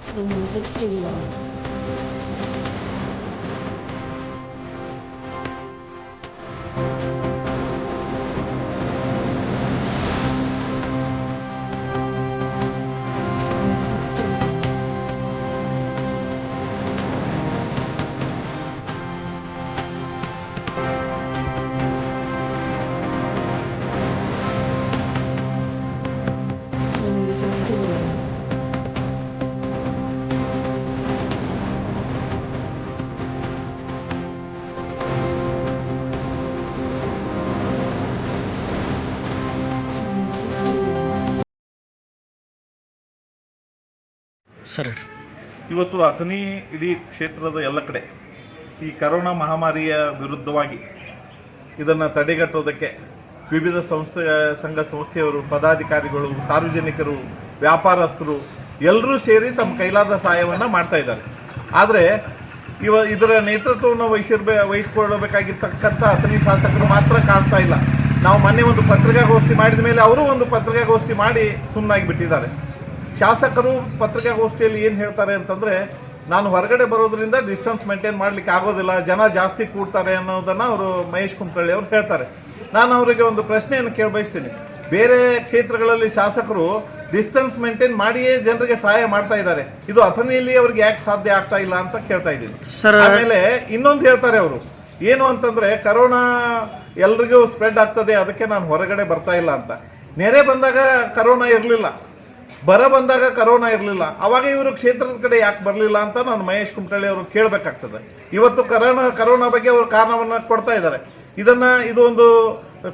slow music studio. Sir. ಇವತ್ತು ಅಥನಿ ಇಡೀ ಕ್ಷೇತ್ರದ ಎಲ್ಲ ಕಡೆ ಈ ಕರೋನಾ ಮಹಾಮಾರಿಯ ವಿರುದ್ಧವಾಗಿ ಇದನ್ನು ತಡೆಗಟ್ಟೋದಕ್ಕೆ ವಿವಿಧ ಸಂಸ್ಥೆ, ಸಂಘ ಸಂಸ್ಥೆಯವರು, ಪದಾಧಿಕಾರಿಗಳು, ಸಾರ್ವಜನಿಕರು, ವ್ಯಾಪಾರಸ್ಥರು ಎಲ್ಲರೂ ಸೇರಿ ತಮ್ಮ ಕೈಲಾದ ಸಹಾಯವನ್ನು ಮಾಡ್ತಾ ಇದ್ದಾರೆ. ಆದರೆ ಇವ ಇದರ ನೇತೃತ್ವವನ್ನು ವಹಿಸಿರ್ಬೇ, ವಹಿಸ್ಕೊಳ್ಳಬೇಕಾಗಿರ್ತಕ್ಕಂಥ ಅಥಣಿ ಶಾಸಕರು ಮಾತ್ರ ಕಾಣ್ತಾ ಇಲ್ಲ. ನಾವು ಮೊನ್ನೆ ಒಂದು ಪತ್ರಿಕಾಗೋಷ್ಠಿ ಮಾಡಿದ ಮೇಲೆ ಅವರು ಒಂದು ಪತ್ರಿಕಾಗೋಷ್ಠಿ ಮಾಡಿ ಸುಮ್ಮನಾಗಿ ಬಿಟ್ಟಿದ್ದಾರೆ ಶಾಸಕರು ಪತ್ರಿಕಾಗೋಷ್ಠಿಯಲ್ಲಿ ಏನು ಹೇಳ್ತಾರೆ ಅಂತಂದ್ರೆ ನಾನು ಹೊರಗಡೆ ಬರೋದ್ರಿಂದ ಡಿಸ್ಟೆನ್ಸ್ ಮೇಂಟೈನ್ ಮಾಡ್ಲಿಕ್ಕೆ ಆಗೋದಿಲ್ಲ ಜನ ಜಾಸ್ತಿ ಕೂಡ್ತಾರೆ ಅನ್ನೋದನ್ನ ಅವರು ಮಹೇಶ್ ಕುಂಕಳ್ಳಿ ಅವರು ಹೇಳ್ತಾರೆ. ನಾನು ಅವರಿಗೆ ಒಂದು ಪ್ರಶ್ನೆಯನ್ನು ಕೇಳ ಬಯಸ್ತೀನಿ. ಬೇರೆ ಕ್ಷೇತ್ರಗಳಲ್ಲಿ ಶಾಸಕರು ಡಿಸ್ಟೆನ್ಸ್ ಮೇಂಟೈನ್ ಮಾಡಿಯೇ ಜನರಿಗೆ ಸಹಾಯ ಮಾಡ್ತಾ ಇದ್ದಾರೆ. ಇದು ಅಥಣಿಯಲ್ಲಿ ಅವ್ರಿಗೆ ಯಾಕೆ ಸಾಧ್ಯ ಆಗ್ತಾ ಇಲ್ಲ ಅಂತ ಕೇಳ್ತಾ ಇದ್ದೀನಿ. ಆಮೇಲೆ ಇನ್ನೊಂದು ಹೇಳ್ತಾರೆ ಅವರು. ಏನು ಅಂತಂದ್ರೆ ಕರೋನಾ ಎಲ್ರಿಗೂ ಸ್ಪ್ರೆಡ್ ಆಗ್ತದೆ ಅದಕ್ಕೆ ನಾನು ಹೊರಗಡೆ ಬರ್ತಾ ಇಲ್ಲ ಅಂತ. ನೆರೆ ಬಂದಾಗ ಕರೋನಾ ಇರಲಿಲ್ಲ. ಬರ ಬಂದಾಗ ಕರೋನಾ ಇರಲಿಲ್ಲ. ಅವಾಗ ಇವರು ಕ್ಷೇತ್ರದ ಕಡೆ ಯಾಕೆ ಬರಲಿಲ್ಲ ಅಂತ ನಾನು ಮಹೇಶ್ ಕುಮಟಳ್ಳಿ ಅವರು ಕೇಳಬೇಕಾಗ್ತದೆ. ಇವತ್ತು ಕರೋನಾ ಕರೋನಾ ಬಗ್ಗೆ ಅವರು ಕಾರಣವನ್ನು ಕೊಡ್ತಾ ಇದ್ದಾರೆ. ಇದನ್ನ ಇದು ಒಂದು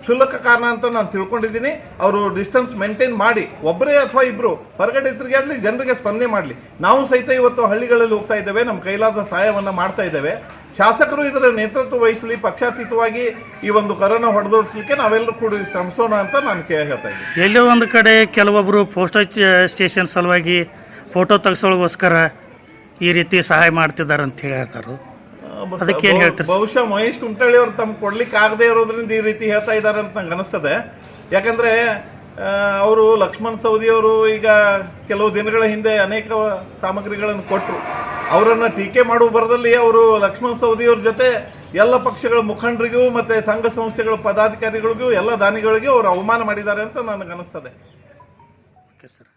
ಕ್ಷುಲ್ಲಕ ಕಾರಣ ಅಂತ ನಾನು ತಿಳ್ಕೊಂಡಿದ್ದೀನಿ. ಅವರು ಡಿಸ್ಟೆನ್ಸ್ ಮೇಂಟೈನ್ ಮಾಡಿ ಒಬ್ಬರೇ ಅಥವಾ ಇಬ್ಬರು ಹೊರಗಡೆ ತಿರುಗಾಡ್ಲಿ ಜನರಿಗೆ ಸ್ಪಂದನೆ ಮಾಡಲಿ. ನಾವು ಸಹಿತ ಇವತ್ತು ಹಳ್ಳಿಗಳಲ್ಲಿ ಹೋಗ್ತಾ ಇದ್ದೇವೆ, ನಮ್ಮ ಕೈಲಾದ ಸಹಾಯವನ್ನು ಮಾಡ್ತಾ ಇದ್ದೇವೆ. ಶಾಸಕರು ಇದರ ನೇತೃತ್ವ ವಹಿಸಲಿ ಪಕ್ಷಾತೀತವಾಗಿ ಈ ಒಂದು ಕರೋನಾ ಹೊಡೆದೋಡಿಸ್ಲಿಕ್ಕೆ ನಾವೆಲ್ಲರೂ ಕೂಡ ಶ್ರಮಿಸೋಣ ಅಂತ ನಾನು ಕೇ ಹೇಳ್ತಾ ಇದ್ದೀನಿ. ಎಲ್ಲೋ ಒಂದು ಕಡೆ ಕೆಲವೊಬ್ಬರು ಪೋಸ್ಟ್ ಸ್ಟೇಷನ್ ಸಲುವಾಗಿ ಫೋಟೋ ತೆಗೆಸೋಳಗೋಸ್ಕರ ಈ ರೀತಿ ಸಹಾಯ ಮಾಡ್ತಿದ್ದಾರೆ ಅಂತ ಹೇಳ್ತಾರೆ. ಅದಕ್ಕೆ ಏನು ಹೇಳ್ತಾರೆ? ಬಹುಶಃ ಮಹೇಶ್ ಕುಮಟಳ್ಳಿ ಅವರು ತಮ್ಗೆ ಕೊಡ್ಲಿಕ್ಕೆ ಆಗದೆ ಇರೋದ್ರಿಂದ ಈ ರೀತಿ ಹೇಳ್ತಾ ಇದ್ದಾರೆ ಅಂತ ನಂಗೆ ಅನಿಸ್ತದೆ. ಯಾಕಂದರೆ ಅವರು ಲಕ್ಷ್ಮಣ್ ಸವದಿ ಅವರು ಈಗ ಕೆಲವು ದಿನಗಳ ಹಿಂದೆ ಅನೇಕ ಸಾಮಗ್ರಿಗಳನ್ನು ಕೊಟ್ಟರು ಅವರನ್ನ ಟೀಕೆ ಮಾಡುವ ಬರದಲ್ಲಿ ಅವರು ಲಕ್ಷ್ಮಣ್ ಸವದಿಯವ್ರ ಜೊತೆ ಎಲ್ಲ ಪಕ್ಷಗಳ ಮುಖಂಡರಿಗೂ ಮತ್ತೆ ಸಂಘ ಸಂಸ್ಥೆಗಳ ಪದಾಧಿಕಾರಿಗಳಿಗೂ ಎಲ್ಲ ದಾನಿಗಳಿಗೂ ಅವರು ಅವಮಾನ ಮಾಡಿದ್ದಾರೆ ಅಂತ ನನಗನ್ನಿಸ್ತದೆ. Okay sir.